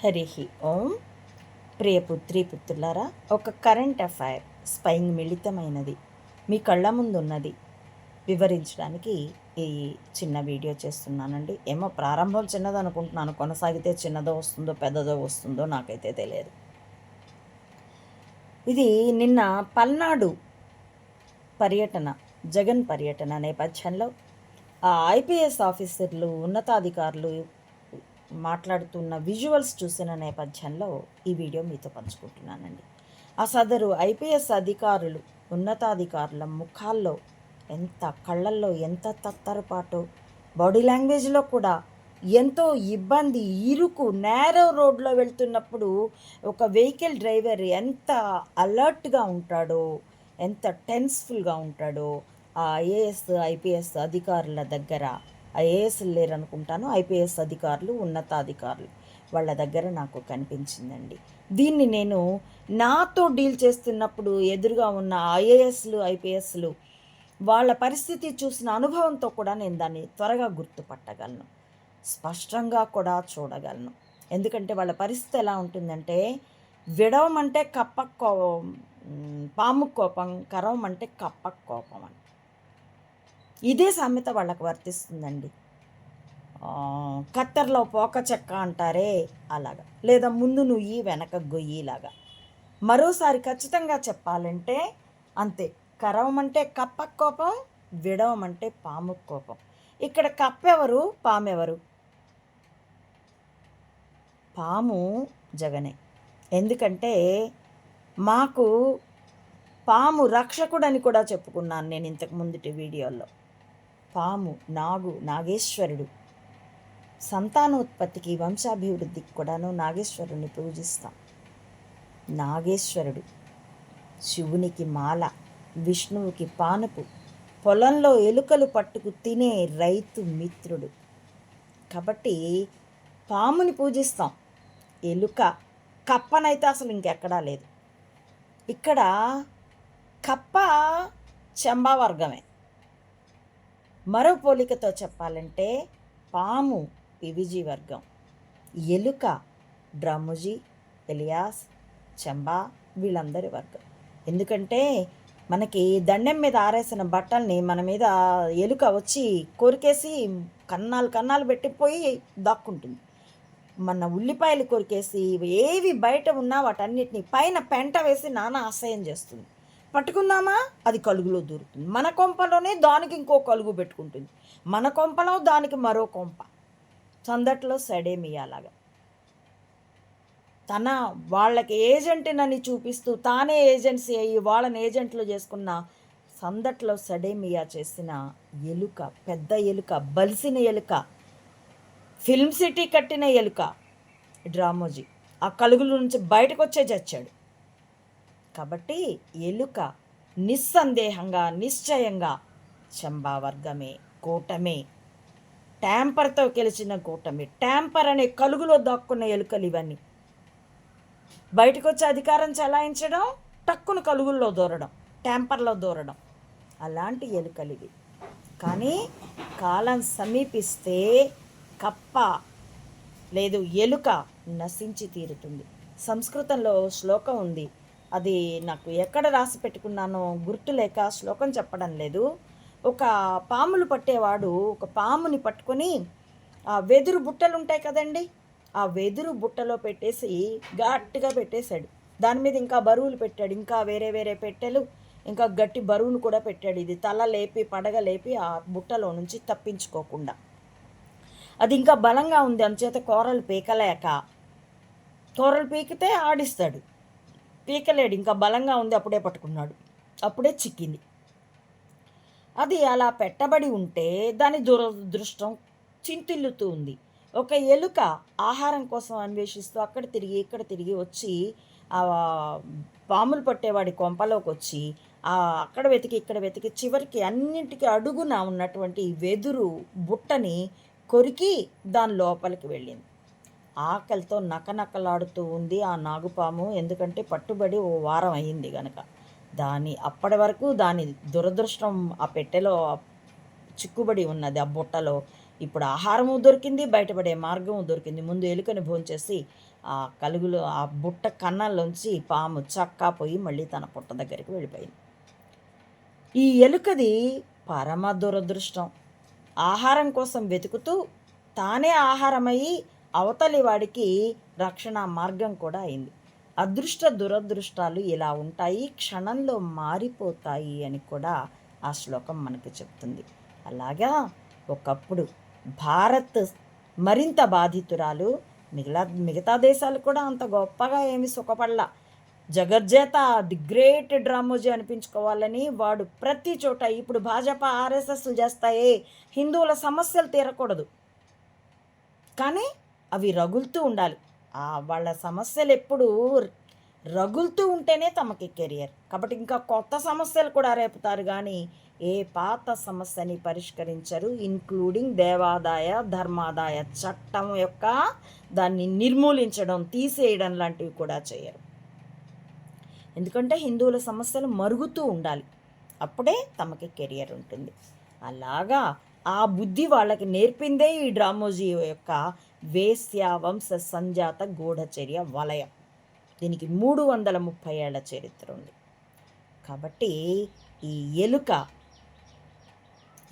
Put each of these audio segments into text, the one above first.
హరి ఓం. ప్రియ పుత్రి పుత్రులారా ఒక కరెంట్ అఫైర్ స్పైంగ్ మిళితమైనది మీ కళ్ళ ముందు ఉన్నది వివరించడానికి ఈ చిన్న వీడియో చేస్తున్నానండి. ఏమో ప్రారంభం చిన్నది అనుకుంటున్నాను కొనసాగితే చిన్నదో వస్తుందో పెద్దదో వస్తుందో నాకైతే తెలియదు. ఇది నిన్న పల్నాడు పర్యటన జగన్ పర్యటన నేపథ్యంలో ఆ ఐపీఎస్ ఆఫీసర్లు ఉన్నతాధికారులు మాట్లాడుతున్న విజువల్స్ చూసిన నేపథ్యంలో ఈ వీడియో మీతో పంచుకుంటున్నానండి. ఆ సదరు ఐపీఎస్ అధికారులు ఉన్నతాధికారుల ముఖాల్లో ఎంత కళ్ళల్లో ఎంత తత్తరపాటు బాడీ లాంగ్వేజ్లో కూడా ఎంతో ఇబ్బంది ఇరుకు నేరో రోడ్లో వెళ్తున్నప్పుడు ఒక వెహికల్ డ్రైవర్ ఎంత అలర్ట్గా ఉంటాడో ఎంత టెన్స్ఫుల్గా ఉంటాడో ఆ ఐఏఎస్ ఐపీఎస్ అధికారుల దగ్గర ఐఏఎస్ లేరనుకుంటాను ఐపీఎస్ అధికారులు ఉన్నతాధికారులు వాళ్ళ దగ్గర నాకు కనిపించిందండి. దీన్ని నేను నాతో డీల్ చేస్తున్నప్పుడు ఎదురుగా ఉన్న ఐఏఎస్లు ఐపీఎస్లు వాళ్ళ పరిస్థితి చూసిన అనుభవంతో కూడా నేను దాన్ని త్వరగా గుర్తుపట్టగలను. స్పష్టంగా కూడా చూడగలను. ఎందుకంటే వాళ్ళ పరిస్థితి ఎలా ఉంటుందంటే విడవమంటే కప్ప కో పాము కోపం కరవమంటే కప్ప కోపం అని ఇదే సామెత వాళ్ళకు వర్తిస్తుందండి. కత్తెరలో పోక చెక్క అంటారే అలాగా. లేదా ముందు నుయ్యి వెనక గొయ్యిలాగా మరోసారి ఖచ్చితంగా చెప్పాలంటే అంతే. కరవమంటే కప్ప కోపం విడవమంటే పాము కోపం. ఇక్కడ కప్పెవరు పామెవరు? పాము జగనే. ఎందుకంటే మాకు పాము రక్షకుడని కూడా చెప్పుకున్నాను నేను ఇంతకు ముందుటి వీడియోలో. పాము నాగు నాగేశ్వరుడు. సంతానోత్పత్తికి వంశాభివృద్ధికి కూడాను నాగేశ్వరుని పూజిస్తాం. నాగేశ్వరుడు శివునికి మాల విష్ణువుకి పానుపు పొలంలో ఎలుకలు పట్టుకు తినే రైతు మిత్రుడు. కాబట్టి పాముని పూజిస్తాం. ఎలుక కప్పనైతే అసలు ఇంకెక్కడా లేదు. ఇక్కడ కప్ప చెంబా వర్గమే. మరో పోలికతో చెప్పాలంటే పాము పివిజి వర్గం ఎలుక డ్రమ్ముజీ ఎలియాస్ చెంబా వీళ్ళందరి వర్గం. ఎందుకంటే మనకి దండెం మీద ఆరేసిన బట్టల్ని మన మీద ఎలుక వచ్చి కొరికేసి కన్నాలు కన్నాలు పెట్టిపోయి దాక్కుంటుంది. మన ఉల్లిపాయలు కొరికేసి ఏవి బయట ఉన్నా వాటన్నిటిని పైన పెంట వేసి నానా ఆశయం చేస్తుంది. పట్టుకుందామా? అది కలుగులో దొరుకుతుంది మన కొంపలోనే దానికి ఇంకో కలుగు పెట్టుకుంటుంది. మన కొంపలో దానికి మరో కొంప. సందట్లో సడేమియాలాగా తన వాళ్ళకి ఏజెంట్నని చూపిస్తూ తానే ఏజెన్సీ అయ్యి వాళ్ళని ఏజెంట్లు చేసుకున్న సందట్లో సడేమియా చేసిన ఎలుక పెద్ద ఎలుక బలిసిన ఎలుక ఫిల్మ్ సిటీ కట్టిన ఎలుక డ్రామోజీ. ఆ కలుగుల నుంచి బయటకు వచ్చే చచ్చాడు. కాబట్టి ఎలుక నిస్సందేహంగా నిశ్చయంగా చంబావర్గమే కూటమే. ట్యాంపర్తో గెలిచిన కూటమి. ట్యాంపర్ అనే కలుగులో దాక్కున్న ఎలుకలు ఇవన్నీ. బయటకు వచ్చి అధికారం చలాయించడం టక్కును కలుగుల్లో దూరడం ట్యాంపర్లో దూరడం. అలాంటి ఎలుకలు ఇవి. కానీ కాలం సమీపిస్తే కప్ప లేదు ఎలుక నశించి తీరుతుంది. సంస్కృతంలో శ్లోకం ఉంది. అది నాకు ఎక్కడ రాసి పెట్టుకున్నానో గుర్తు లేక శ్లోకం చెప్పడం లేదు. ఒక పాములు పట్టేవాడు ఒక పాముని పట్టుకొని ఆ వెదురు బుట్టలు ఉంటాయి కదండి ఆ వెదురు బుట్టలో పెట్టేసి గట్టిగా పెట్టేశాడు. దాని మీద ఇంకా బరువులు పెట్టాడు ఇంకా వేరే వేరే పెట్టెలు ఇంకా గట్టి బరువును కూడా పెట్టాడు. ఇది తల లేపి పడగ లేపి ఆ బుట్టలో నుంచి తప్పించుకోకుండా. అది ఇంకా బలంగా ఉంది అందుచేత కూరలు పీకలేక కూరలు పీకితే ఆడిస్తాడు. పీకలేడు ఇంకా బలంగా ఉంది అప్పుడే పట్టుకున్నాడు. అప్పుడే చిక్కింది. అది అలా పెట్టబడి ఉంటే దాని దురదృష్టం చింతిల్లుతూ ఉంది. ఒక ఎలుక ఆహారం కోసం అన్వేషిస్తూ అక్కడ తిరిగి ఇక్కడ తిరిగి వచ్చి ఆ పాములు పట్టేవాడి కొంపలోకి వచ్చి అక్కడ వెతికి ఇక్కడ వెతికి చివరికి అన్నింటికి అడుగున ఉన్నటువంటి వెదురు బుట్టని కొరికి దాని లోపలికి వెళ్ళింది. ఆకలితో నకనకలాడుతూ ఉంది ఆ నాగుపాము. ఎందుకంటే పట్టుబడి ఓ వారం అయ్యింది కనుక దాని అప్పటి వరకు దాని దురదృష్టం ఆ పెట్టెలో చిక్కుబడి ఉన్నది ఆ బుట్టలో. ఇప్పుడు ఆహారము దొరికింది బయటపడే మార్గము దొరికింది. ముందు ఎలుకని భోంచేసి ఆ కలుగులో ఆ బుట్ట కన్నంలోంచి పాము చక్కా పోయి మళ్ళీ తన పుట్ట దగ్గరికి వెళ్ళిపోయింది. ఈ ఎలుకది పరమ దురదృష్టం. ఆహారం కోసం వెతుకుతూ తానే ఆహారమయ్యి అవతలి వాడికి రక్షణ మార్గం కూడా అయింది. అదృష్ట దురదృష్టాలు ఇలా ఉంటాయి క్షణంలో మారిపోతాయి అని కూడా ఆ శ్లోకం మనకు చెప్తుంది. అలాగా ఒకప్పుడు భారత్ మరింత బాధితురాలు మిగతా మిగతా దేశాలు కూడా అంత గొప్పగా ఏమి సుఖపడలా. జగజ్జేత ది గ్రేట్ డ్రామోజీ అనిపించుకోవాలని వాడు ప్రతి చోట ఇప్పుడు భాజపా ఆర్ఎస్ఎస్లు చేస్తాయే హిందువుల సమస్యలు తీరకూడదు. కానీ అవి రగులుతూ ఉండాలి. ఆ వాళ్ళ సమస్యలు ఎప్పుడు రగులుతూ ఉంటేనే తమకి కెరియర్. కాబట్టి ఇంకా కొత్త సమస్యలు కూడా రేపుతారు కానీ ఏ పాత సమస్యని పరిష్కరించరు. ఇన్క్లూడింగ్ దేవాదాయ ధర్మాదాయ చట్టం యొక్క దాన్ని నిర్మూలించడం తీసేయడం లాంటివి కూడా చేయరు. ఎందుకంటే హిందువుల సమస్యలు మరుగుతూ ఉండాలి. అప్పుడే తమకి కెరియర్ ఉంటుంది. అలాగా ఆ బుద్ధి వాళ్ళకి నేర్పిందే ఈ డ్రామోజీ యొక్క వేశ్యావంశ సంజాత గూఢచర్య వలయం. దీనికి మూడు వందల ముప్పై ఏళ్ళ చరిత్ర ఉంది. కాబట్టి ఈ ఎలుక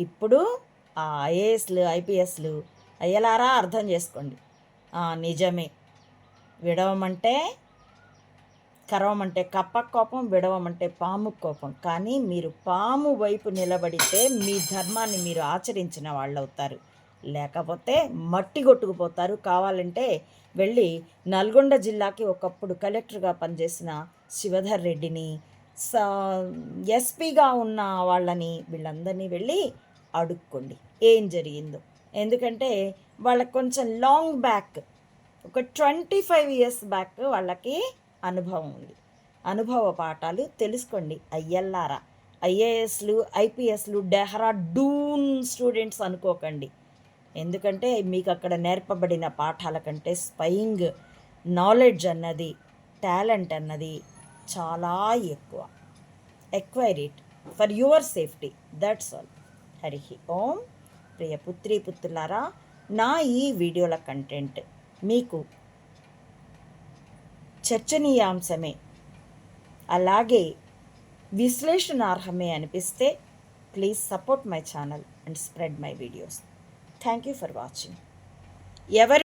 ఇప్పుడు ఆ ఐఏఎస్లు ఐపీఎస్లు అయ్యలారా అర్థం చేసుకోండి. నిజమే. విడవమంటే కరవమంటే కప్ప కోపం విడవమంటే పాము కోపం. కానీ మీరు పాము వైపు నిలబడితే మీ ధర్మాన్ని మీరు ఆచరించిన వాళ్ళు అవుతారు లేకపోతే మట్టి కొట్టుకుపోతారు. కావాలంటే వెళ్ళి నల్గొండ జిల్లాకి ఒకప్పుడు కలెక్టర్గా పనిచేసిన శివధర్ రెడ్డిని స ఎస్పీగా ఉన్న వాళ్ళని వీళ్ళందరినీ వెళ్ళి అడుక్కోండి. ఏం జరిగిందో. ఎందుకంటే వాళ్ళకి కొంచెం లాంగ్ బ్యాక్ ఒక ట్వంటీ ఫైవ్ ఇయర్స్ బ్యాక్ వాళ్ళకి అనుభవం ఉంది. అనుభవ పాఠాలు తెలుసుకోండి. అయ్యల్లారా ఐఏఎస్లు ఐపీఎస్లు డెహ్రాడూన్ స్టూడెంట్స్ అనుకోకండి. ఎందుకంటే మీకు అక్కడ నేర్పబడిన పాఠాల కంటే స్పయింగ్ నాలెడ్జ్ అన్నది టాలెంట్ అన్నది చాలా ఎక్కువ. Acquire it for your safety that's all. Hari Om. ప్రియ పుత్రి పుత్రులారా నా ఈ వీడియోల కంటెంట్ మీకు చర్చనీయాంశమే. అలాగే విశ్లేషణార్హమే అనిపిస్తే please support my channel and spread my videos thank you for watching ఎవరి